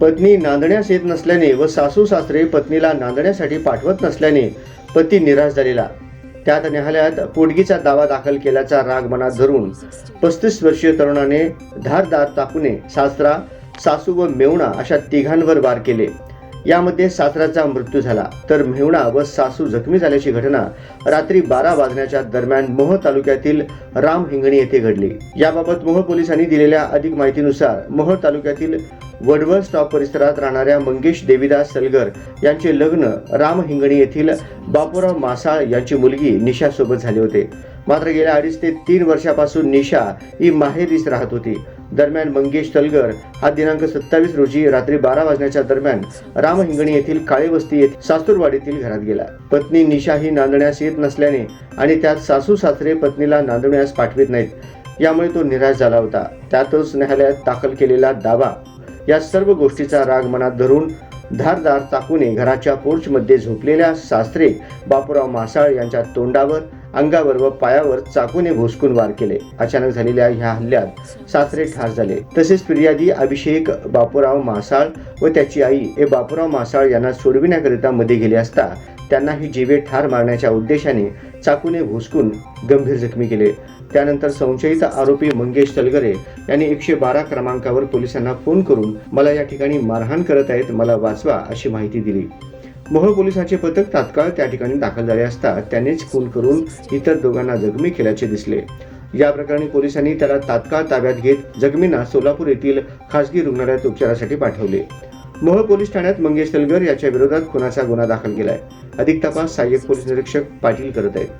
पत्नी नांदण्यास येत नसल्याने व सासू सासरे पत्नीला नांदण्यासाठी पाठवत नसल्याने पती निराश झालेला. त्यात न्यायालयात पोटगीचा दावा दाखल केल्याचा राग मनात धरून पस्तीस वर्षीय तरुणाने धारदार चाकूने सासरा सासू व मेवणा अशा तिघांवर वार केले. यामध्ये सासराचा मृत्यू झाला. तर मेहुणा व सासू जखमी झाल्याची घटना रात्री बारा वाजण्याच्या दरम्यान मोह तालुक्यातील राम हिंगणी येथे घडली. याबाबत मोह पोलिसांनी दिलेल्या अधिक माहितीनुसार मोह तालुक्यातील वडवळ स्टॉप परिसरात राहणाऱ्या मंगेश देवीदास सलगर यांचे लग्न राम हिंगणी येथील बापूराव मासाळ यांची मुलगी निशा सोबत झाले होते. मात्र गेल्या अडीच ते तीन वर्षापासून निशा ही माहेरीस राहत होती. दरम्यान मंगेश तलगर हा दिनांक सत्तावीस रोजी रात्री बारा वाजण्याच्या दरम्यान राम हिंगणी येथील काळेवस्ती येथे घरात गेला. पत्नी निशा ही नांदण्यास येत नसल्याने आणि त्यात सासू सासरे पत्नीला नांदण्यास पाठवित नाहीत यामुळे तो निराश झाला होता. त्यातच न्यायालयात दाखल केलेला दावा या सर्व गोष्टीचा राग मनात धरून धारदार चाकूने घराच्या पोर्चमध्ये झोपलेल्या सासरे बापूराव मासाळ यांच्या तोंडावर अंगावर व पायावर चाकूने भोसकून वार केले. अचानक झालेल्या ह्या हल्ल्यात सासरे ठार झाले. तसेच फिर्यादी अभिषेक बापूराव मासाळ व त्याची आई हे बापूराव मासाळ यांना सोडविण्याकरिता मध्ये गेले असता त्यांना ही जीवे ठार मारण्याच्या उद्देशाने चाकूने भोसकून गंभीर जखमी केले. त्यानंतर संशयित आरोपी मंगेश तलगरे यांनी एकशे बारा क्रमांकावर पोलिसांना फोन करून मला या ठिकाणी मारहाण करत आहेत मला वाचवा अशी माहिती दिली. मोहोळ पोलिसांचे पथक तात्काळ त्या ठिकाणी दाखल झाले असता त्यांनीच खून करून इतर दोघांना जखमी केल्याचे दिसले. या प्रकरणी पोलिसांनी त्याला तात्काळ ताब्यात घेत जखमींना सोलापूर येथील खासगी रुग्णालयात उपचारासाठी पाठवले. मोहोळ पोलीस ठाण्यात मंगेश तलगर याच्या विरोधात खुनाचा गुन्हा दाखल केलाय. अधिक तपास सहाय्यक पोलीस निरीक्षक पाटील करत आहेत.